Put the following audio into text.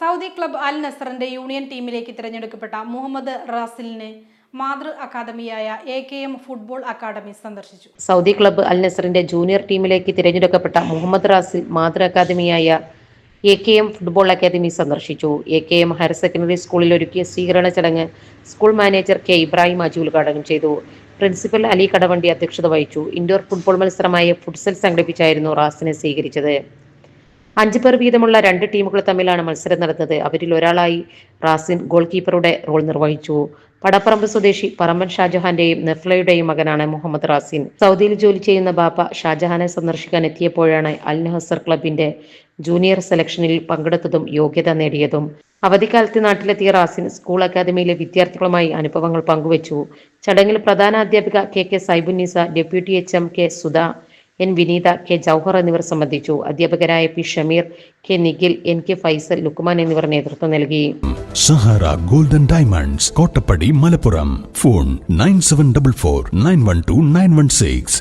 Saudi club Al നസറിന്റെ union ടീമിലേക്ക് തിരഞ്ഞെടുക്കപ്പെട്ട മുഹമ്മദ് റാസിലിനെ മാതൃ അക്കാദമിയായ A K M football academy സന്ദർശിച്ചു. സൗദി ക്ലബ് അൽ നസറിന്റെ ജൂനിയർ ടീമിലേക്ക് തിരഞ്ഞെടുക്കപ്പെട്ട മുഹമ്മദ് റാസിൽ മാതൃ അക്കാദമിയായ A K M football academy സന്ദർശിച്ചു. A K M higher secondary സ്കൂളിൽ ഒരുക്കിയ സ്വീകരണ ചടങ്ങ് school manager K Ibrahim Haji ഉദ്ഘാടനം ചെയ്തു. പ്രിൻസിപ്പൽ അലി കടവണ്ടി അധ്യക്ഷത വഹിച്ചു. ഇൻഡോർ ഫുട്ബോൾ മത്സരമായ ഫുട്സൽ സംഘടിപ്പിച്ചായിരുന്നു റാസിനെ സ്വീകരിച്ചത്. അഞ്ച് പേർ വീതമുള്ള രണ്ട് ടീമുകൾ തമ്മിലാണ് മത്സരം നടന്നത്. അവരിൽ ഒരാളായി റാസിൻ ഗോൾ കീപ്പറുടെ റോൾ നിർവഹിച്ചു. പടപ്പറമ്പ് സ്വദേശി പറമ്പൻ ഷാജഹാന്റെയും നെഫ്ലയുടെയും മകനാണ് മുഹമ്മദ് റാസിൻ. സൗദിയിൽ ജോലി ചെയ്യുന്ന ബാപ്പ ഷാജഹാനെ സന്ദർശിക്കാൻ എത്തിയപ്പോഴാണ് അൽ നഹസർ ക്ലബിന്റെ ജൂനിയർ സെലക്ഷനിൽ പങ്കെടുത്തതും യോഗ്യത നേടിയതും. അവധിക്കാലത്ത് നാട്ടിലെത്തിയ റാസിൻ സ്കൂൾ അക്കാദമിയിലെ വിദ്യാർത്ഥികളുമായി അനുഭവങ്ങൾ പങ്കുവച്ചു. ചടങ്ങിൽ പ്രധാന അധ്യാപിക K K Saibunnisa deputy H M K Sudha N Vineetha K Jauhar എന്നിവർ സംബന്ധിച്ചു. അധ്യാപകരായ P Shameer K Nikhil N K Faisal Lukman എന്നിവർ നേതൃത്വം നൽകി. Sahara golden diamonds Kottappadi Malappuram. Phone nine seven double four nine one two nine one six.